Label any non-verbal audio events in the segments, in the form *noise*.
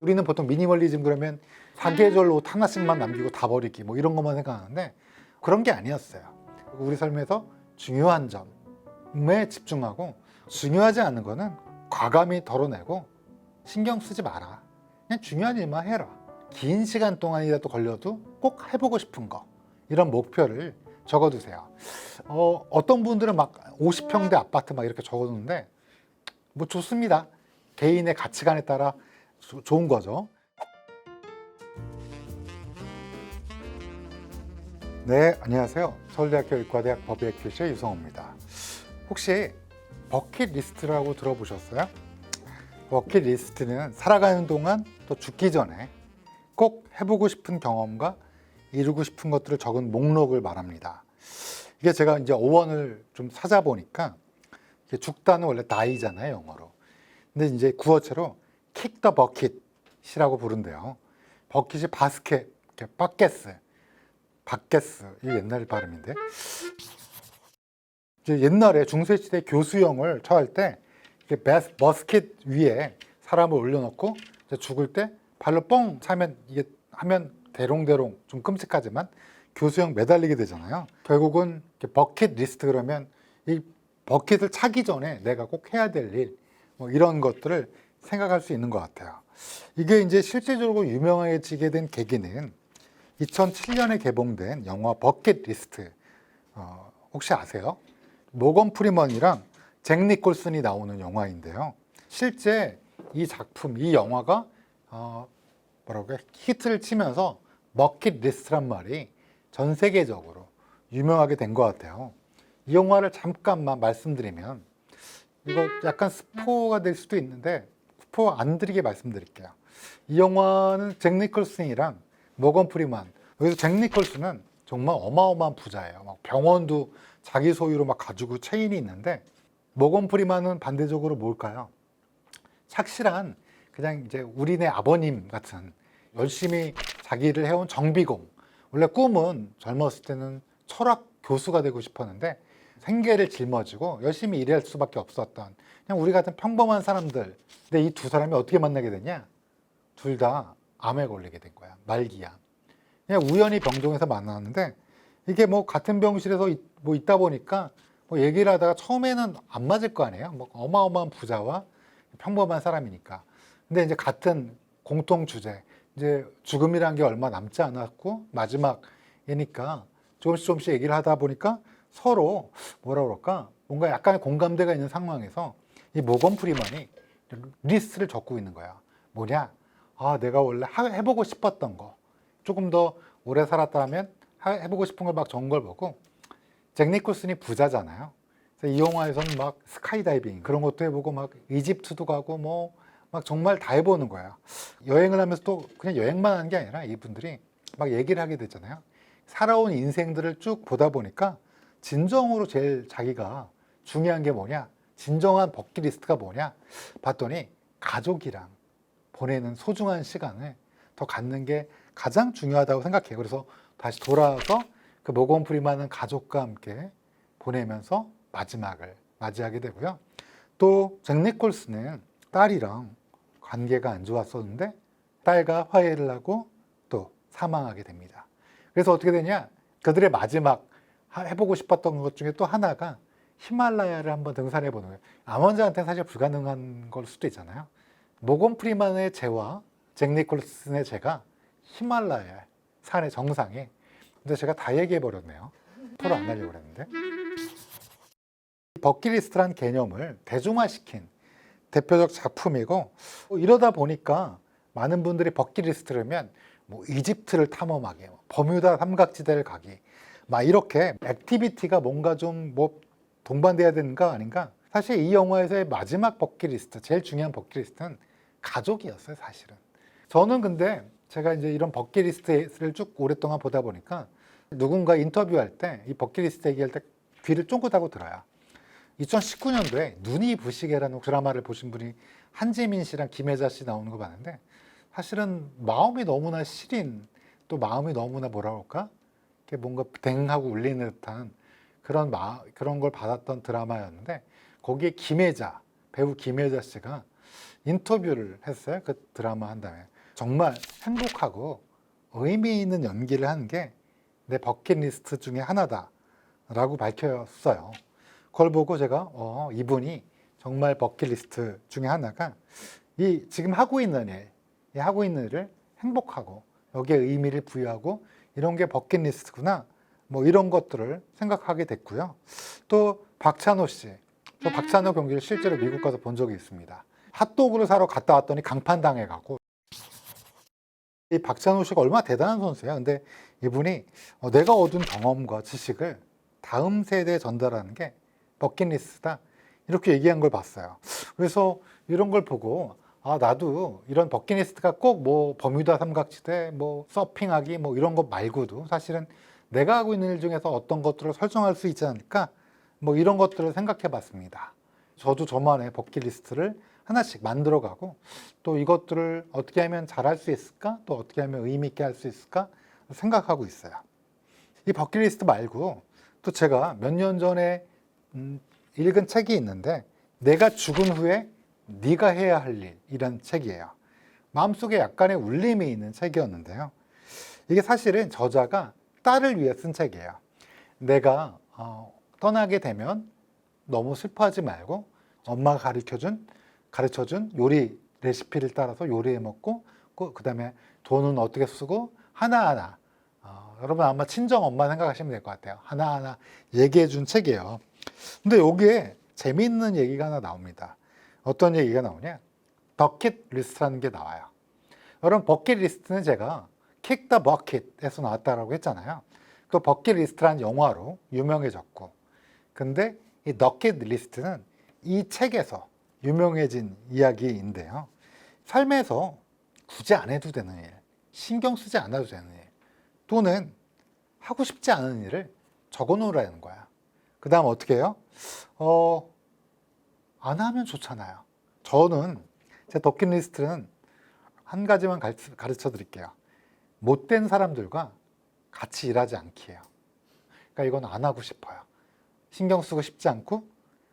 우리는 보통 미니멀리즘 그러면 사계절 옷 하나씩만 남기고 다 버리기 뭐 이런 것만 생각하는데 그런 게 아니었어요. 우리 삶에서 중요한 점에 집중하고 중요하지 않은 거는 과감히 덜어내고 신경 쓰지 마라. 그냥 중요한 일만 해라. 긴 시간 동안이라도 걸려도 꼭 해보고 싶은 거 이런 목표를 적어두세요. 어, 어떤 분들은 막 50평대 아파트 막 이렇게 적어두는데 뭐 좋습니다. 개인의 가치관에 따라 조- 좋은 거죠. 네, 안녕하세요. 서울대학교 의과대학 법의학 교실 유성호입니다. 혹시 버킷리스트라고 들어보셨어요? 버킷리스트는 살아가는 동안 또 죽기 전에 꼭 해보고 싶은 경험과 이루고 싶은 것들을 적은 목록을 말합니다. 이게 제가 이제 어원을 좀 찾아보니까 죽다는 원래 die잖아요, 영어로. 근데 이제 구어체로 the bucket이라고 부른대요. 버킷이 바스켓, 바켓스, 바켓스, 이 옛날 발음인데. 이제 옛날에 중세시대 교수형을 처할 때 이렇게 베스, 머스킷 위에 사람을 올려놓고 죽을 때 발로 뻥 차면 이게 하면 대롱대롱 좀 끔찍하지만 교수형 매달리게 되잖아요. 결국은 버킷 리스트 그러면 이 버킷을 차기 전에 내가 꼭 해야 될 일, 뭐 이런 것들을 생각할 수 있는 것 같아요. 이게 이제 실제적으로 유명해지게 된 계기는 2007년에 개봉된 영화 버킷 리스트 어, 혹시 아세요? 모건 프리먼이랑 잭 니콜슨이 나오는 영화인데요. 실제 이 작품, 이 영화가 어, 뭐라고 해 히트를 치면서 버킷 리스트란 말이 전 세계적으로 유명하게 된 것 같아요. 이 영화를 잠깐만 말씀드리면 이거 약간 스포가 될 수도 있는데 스포 안 드리게 말씀드릴게요. 이 영화는 잭 니콜슨이랑 모건 프리만 여기서 잭 니콜슨은 정말 어마어마한 부자예요. 막 병원도 자기 소유로 막 가지고 체인이 있는데 모건 프리만은 반대적으로 뭘까요? 착실한 그냥 이제 우리네 아버님 같은 열심히 자기를 해온 정비공. 원래 꿈은 젊었을 때는 철학 교수가 되고 싶었는데 생계를 짊어지고 열심히 일할 수밖에 없었던 그냥 우리 같은 평범한 사람들. 근데 이 두 사람이 어떻게 만나게 되냐? 둘 다 암에 걸리게 된 거야. 말기암. 그냥 우연히 병동에서 만났는데 이게 뭐 같은 병실에서 있- 뭐 있다 보니까 뭐 얘기를 하다가 처음에는 안 맞을 거 아니에요. 뭐 어마어마한 부자와 평범한 사람이니까. 근데 이제 같은 공통 주제, 이제 죽음이란 게 얼마 남지 않았고 마지막이니까 조금씩 조금씩 얘기를 하다 보니까 서로 뭐라 그럴까 뭔가 약간의 공감대가 있는 상황에서 이 모건 프리먼이 리스트를 적고 있는 거야. 뭐냐? 아, 내가 원래 하- 해보고 싶었던 거. 조금 더 오래 살았다면 하- 해보고 싶은 걸 막 적은 걸 보고 잭 니콜슨이 부자잖아요. 그래서 이 영화에서는 막 스카이다이빙 그런 것도 해보고 막 이집트도 가고 뭐 막 정말 다 해보는 거야. 여행을 하면서 또 그냥 여행만 하는 게 아니라 이분들이 막 얘기를 하게 되잖아요. 살아온 인생들을 쭉 보다 보니까 진정으로 제일 자기가 중요한 게 뭐냐? 진정한 버킷리스트가 뭐냐? 봤더니 가족이랑 보내는 소중한 시간을 더 갖는 게 가장 중요하다고 생각해요. 그래서 다시 돌아와서 그 모건 프리만은 가족과 함께 보내면서 마지막을 맞이하게 되고요. 또 잭 니콜스는 딸이랑 관계가 안 좋았었는데 딸과 화해를 하고 또 사망하게 됩니다. 그래서 어떻게 되냐? 그들의 마지막 하- 해보고 싶었던 것 중에 또 하나가 히말라야를 한번 등산해 보는 거예요. 암환자한테는 사실 불가능한 걸 수도 있잖아요. 모건 프리만의 재와 잭 니콜슨의 재가 히말라야 산의 정상에 근데 제가 다 얘기해 버렸네요. 토로 안 하려고 그랬는데. 버킷리스트란 개념을 대중화시킨 대표적 작품이고 뭐 이러다 보니까 많은 분들이 버킷리스트라면 뭐 이집트를 탐험하기, 뭐 버뮤다 삼각지대를 가기, 막 이렇게 액티비티가 뭔가 좀 뭐 동반돼야 되는 거 아닌가? 사실 이 영화에서의 마지막 버킷리스트, 제일 중요한 버킷리스트는 가족이었어요, 사실은. 저는 근데 제가 이제 이런 버킷리스트를 쭉 오랫동안 보다 보니까 누군가 인터뷰할 때 이 버킷리스트 얘기할 때 귀를 쫑긋하고 들어요. 2019년도에 눈이 부시게라는 드라마를 보신 분이 한지민 씨랑 김혜자 씨 나오는 거 봤는데 사실은 마음이 너무나 시린 또 마음이 너무나 뭐라 그럴까 뭔가 댕하고 울리는 듯한 그런 마, 그런 걸 받았던 드라마였는데 거기에 김혜자 배우 김혜자 씨가 인터뷰를 했어요 그 드라마 한 다음에 정말 행복하고 의미 있는 연기를 하는 게 내 버킷리스트 중에 하나다라고 밝혔어요. 그걸 보고 제가 어, 이분이 정말 버킷리스트 중에 하나가 이 지금 하고 있는 일, 이 하고 있는 일을 행복하고 여기에 의미를 부여하고 이런 게 버킷리스트구나. 뭐 이런 것들을 생각하게 됐고요. 또 박찬호 씨, 저 박찬호 경기를 실제로 미국 가서 본 적이 있습니다. 핫도그를 사러 갔다 왔더니 강판 당해 가고 이 박찬호 씨가 얼마나 대단한 선수예요. 근데 이분이 어, 내가 얻은 경험과 지식을 다음 세대에 전달하는 게 버킷리스트다. 이렇게 얘기한 걸 봤어요. 그래서 이런 걸 보고 아 나도 이런 버킷리스트가 꼭 뭐 버뮤다 삼각지대, 뭐 서핑하기 뭐 이런 것 말고도 사실은 내가 하고 있는 일 중에서 어떤 것들을 설정할 수 있지 않을까 뭐 이런 것들을 생각해 봤습니다. 저도 저만의 버킷리스트를 하나씩 만들어가고 또 이것들을 어떻게 하면 잘할 수 있을까 또 어떻게 하면 의미 있게 할 수 있을까 생각하고 있어요. 이 버킷리스트 말고 또 제가 몇 년 전에 음, 읽은 책이 있는데 내가 죽은 후에 네가 해야 할 일이란 책이에요. 마음속에 약간의 울림이 있는 책이었는데요. 이게 사실은 저자가 딸을 위해 쓴 책이에요. 내가 어, 떠나게 되면 너무 슬퍼하지 말고 엄마가 가르쳐준 가르쳐준 요리 레시피를 따라서 요리해 먹고 그 다음에 돈은 어떻게 쓰고 하나하나 어, 여러분 아마 친정 엄마 생각하시면 될 것 같아요. 하나하나 얘기해 준 책이에요. 근데 여기에 재미있는 얘기가 하나 나옵니다. 어떤 얘기가 나오냐? 버킷 리스트라는 게 나와요. 여러분 버킷 리스트는 제가 킥 더 버킷에서 나왔다라고 했잖아요. 또 버킷 리스트라는 영화로 유명해졌고 근데 이 너킷 리스트는 이 책에서 유명해진 이야기인데요. 삶에서 굳이 안 해도 되는 일, 신경 쓰지 않아도 되는 일, 또는 하고 싶지 않은 일을 적어 놓으라는 거야. 그 다음 어떻게 해요? 어, 안 하면 좋잖아요. 저는 제 더킷 리스트는 한 가지만 가르쳐 드릴게요. 못된 사람들과 같이 일하지 않기예요. 그러니까 이건 안 하고 싶어요. 신경 쓰고 싶지 않고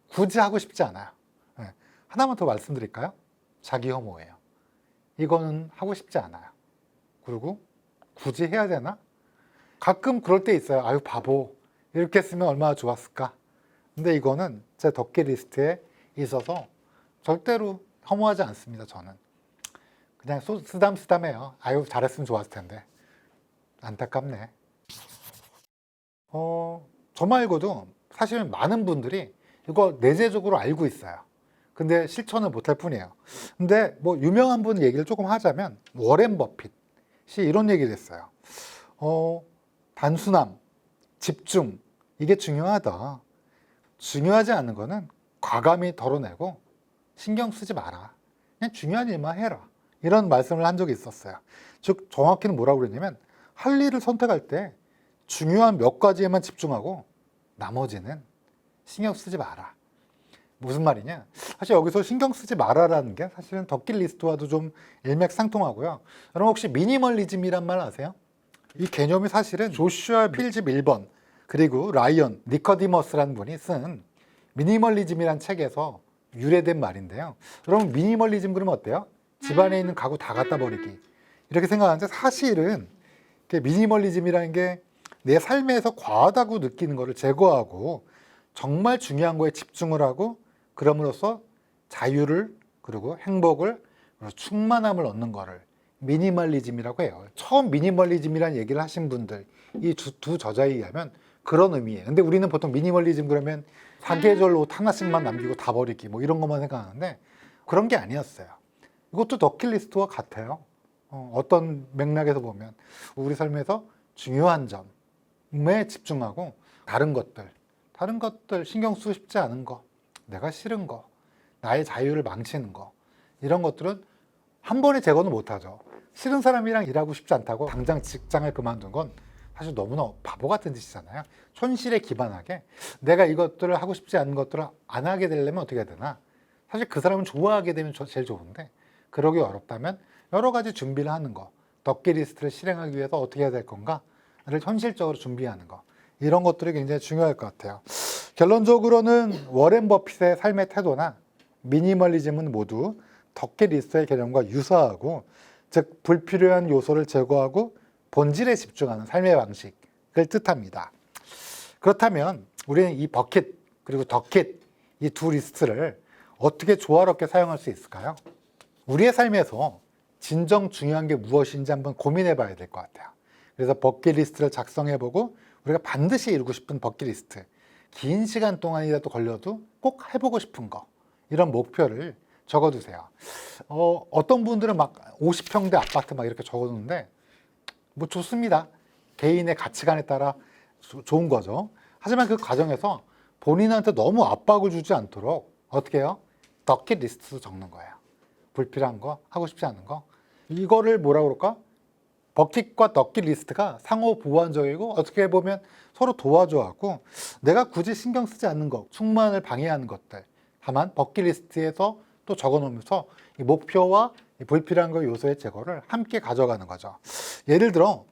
굳이 하고 싶지 않아요. 네. 하나만 더 말씀드릴까요? 자기 혐오예요. 이거는 하고 싶지 않아요. 그리고 굳이 해야 되나? 가끔 그럴 때 있어요. 아유 바보 이렇게 쓰면 얼마나 좋았을까. 근데 이거는 제 덕기 리스트에 있어서 절대로 혐오하지 않습니다. 저는 그냥 소- 쓰담쓰담해요. 아유 잘했으면 좋았을 텐데 안타깝네. 어, 저 말고도 사실 많은 분들이 이거 내재적으로 알고 있어요. 근데 실천을 못할 뿐이에요. 근데 뭐 유명한 분 얘기를 조금 하자면 워렌 버핏이 이런 얘기를 했어요. 어, 단순함, 집중 이게 중요하다. 중요하지 않은 거는 과감히 덜어내고 신경 쓰지 마라. 그냥 중요한 일만 해라. 이런 말씀을 한 적이 있었어요. 즉 정확히는 뭐라고 그랬냐면 할 일을 선택할 때 중요한 몇 가지에만 집중하고 나머지는 신경 쓰지 마라. 무슨 말이냐? 사실 여기서 신경 쓰지 마라라는 게 사실은 덕길 리스트와도 좀 일맥상통하고요. 여러분 혹시 미니멀리즘이란 말 아세요? 이 개념이 사실은 조슈아 필집 1번 그리고 라이언 니커디머스라는 분이 쓴 미니멀리즘이란 책에서 유래된 말인데요. 여러분 미니멀리즘 그러면 어때요? 집안에 있는 가구 다 갖다 버리기 이렇게 생각하는데 사실은 미니멀리즘이라는 게 내 삶에서 과하다고 느끼는 것을 제거하고 정말 중요한 거에 집중을 하고 그럼으로써 자유를 그리고 행복을 충만함을 얻는 거를 미니멀리즘이라고 해요. 처음 미니멀리즘이라는 얘기를 하신 분들 이 두 저자에 의하면 그런 의미예요. 근데 우리는 보통 미니멀리즘 그러면 사계절 옷 하나씩만 남기고 다 버리기 뭐 이런 것만 생각하는데 그런 게 아니었어요. 이것도 더킬리스트와 같아요. 어, 어떤 맥락에서 보면 우리 삶에서 중요한 점에 집중하고 다른 것들, 다른 것들 신경 쓰고 싶지 않은 거, 내가 싫은 거, 나의 자유를 망치는 거 이런 것들은 한 번에 제거는 못하죠. 싫은 사람이랑 일하고 싶지 않다고 당장 직장을 그만둔 건 사실 너무나 바보 같은 짓이잖아요. 현실에 기반하게 내가 이것들을 하고 싶지 않은 것들을 안 하게 되려면 어떻게 해야 되나? 사실 그 사람은 좋아하게 되면 저- 제일 좋은데 그러기 어렵다면 여러 가지 준비를 하는 거, 덕기 리스트를 실행하기 위해서 어떻게 해야 될 건가를 현실적으로 준비하는 거 이런 것들이 굉장히 중요할 것 같아요. 결론적으로는 워렌 버핏의 삶의 태도나 미니멀리즘은 모두 덕기 리스트의 개념과 유사하고 즉 불필요한 요소를 제거하고 본질에 집중하는 삶의 방식을 뜻합니다. 그렇다면 우리는 이 버킷 그리고 더킷 이 두 리스트를 어떻게 조화롭게 사용할 수 있을까요? 우리의 삶에서 진정 중요한 게 무엇인지 한번 고민해 봐야 될 것 같아요. 그래서 버킷리스트를 작성해 보고 우리가 반드시 이루고 싶은 버킷리스트 긴 시간 동안이라도 걸려도 꼭 해보고 싶은 거 이런 목표를 적어두세요. 어, 어떤 분들은 막 50평대 아파트 막 이렇게 적어두는데 뭐 좋습니다. 개인의 가치관에 따라 조- 좋은 거죠. 하지만 그 과정에서 본인한테 너무 압박을 주지 않도록 어떻게 해요? 더킷 리스트 적는 거예요. 불필요한 거, 하고 싶지 않은 거. 이거를 뭐라 그럴까? 버킷과 더킷 리스트가 상호 보완적이고 어떻게 보면 서로 도와줘하고 내가 굳이 신경 쓰지 않는 것, 충만을 방해하는 것들. 다만 버킷 리스트에서 또 적어 놓으면서 이 목표와 이 불필요한 거 요소의 제거를 함께 가져가는 거죠. 예를 들어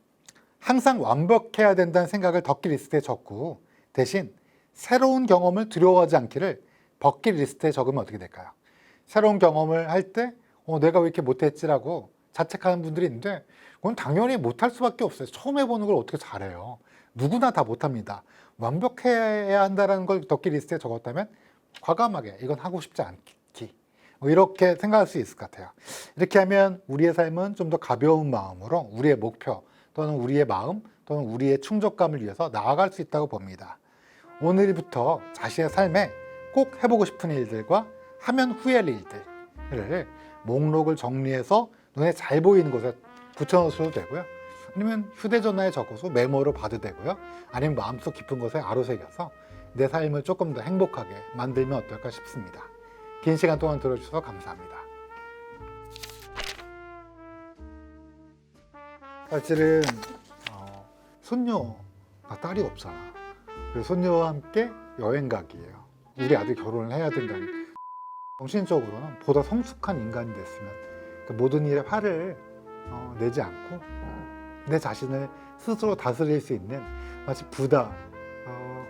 항상 완벽해야 된다는 생각을 버킷리스트에 적고 대신 새로운 경험을 두려워하지 않기를 버킷리스트에 적으면 어떻게 될까요? 새로운 경험을 할 때 어, 내가 왜 이렇게 못했지라고 자책하는 분들이 있는데 그건 당연히 못할 수밖에 없어요. 처음 해보는 걸 어떻게 잘해요? 누구나 다 못합니다. 완벽해야 한다는 걸 버킷리스트에 적었다면 과감하게 이건 하고 싶지 않기 뭐 이렇게 생각할 수 있을 것 같아요. 이렇게 하면 우리의 삶은 좀 더 가벼운 마음으로 우리의 목표 또는 우리의 마음 또는 우리의 충족감을 위해서 나아갈 수 있다고 봅니다. 오늘부터 자신의 삶에 꼭 해보고 싶은 일들과 하면 후회할 일들을 목록을 정리해서 눈에 잘 보이는 곳에 붙여놓으셔도 되고요. 아니면 휴대전화에 적어서 메모로 봐도 되고요. 아니면 마음속 깊은 곳에 아로새겨서 내 삶을 조금 더 행복하게 만들면 어떨까 싶습니다. 긴 시간 동안 들어주셔서 감사합니다. 사실은 어, 손녀가 딸이 없잖아. 그래서 손녀와 함께 여행 가기예요. 우리 아들 결혼을 해야 된다는. *laughs* 정신적으로는 보다 성숙한 인간이 됐으면 그 모든 일에 화를 어, 내지 않고 내 자신을 스스로 다스릴 수 있는 마치 부다, 어,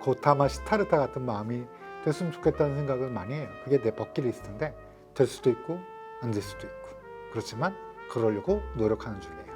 고타마 시타르타 같은 마음이 됐으면 좋겠다는 생각을 많이 해요. 그게 내 버킷리스트인데 될 수도 있고 안 될 수도 있고 그렇지만 그러려고 노력하는 중이에요.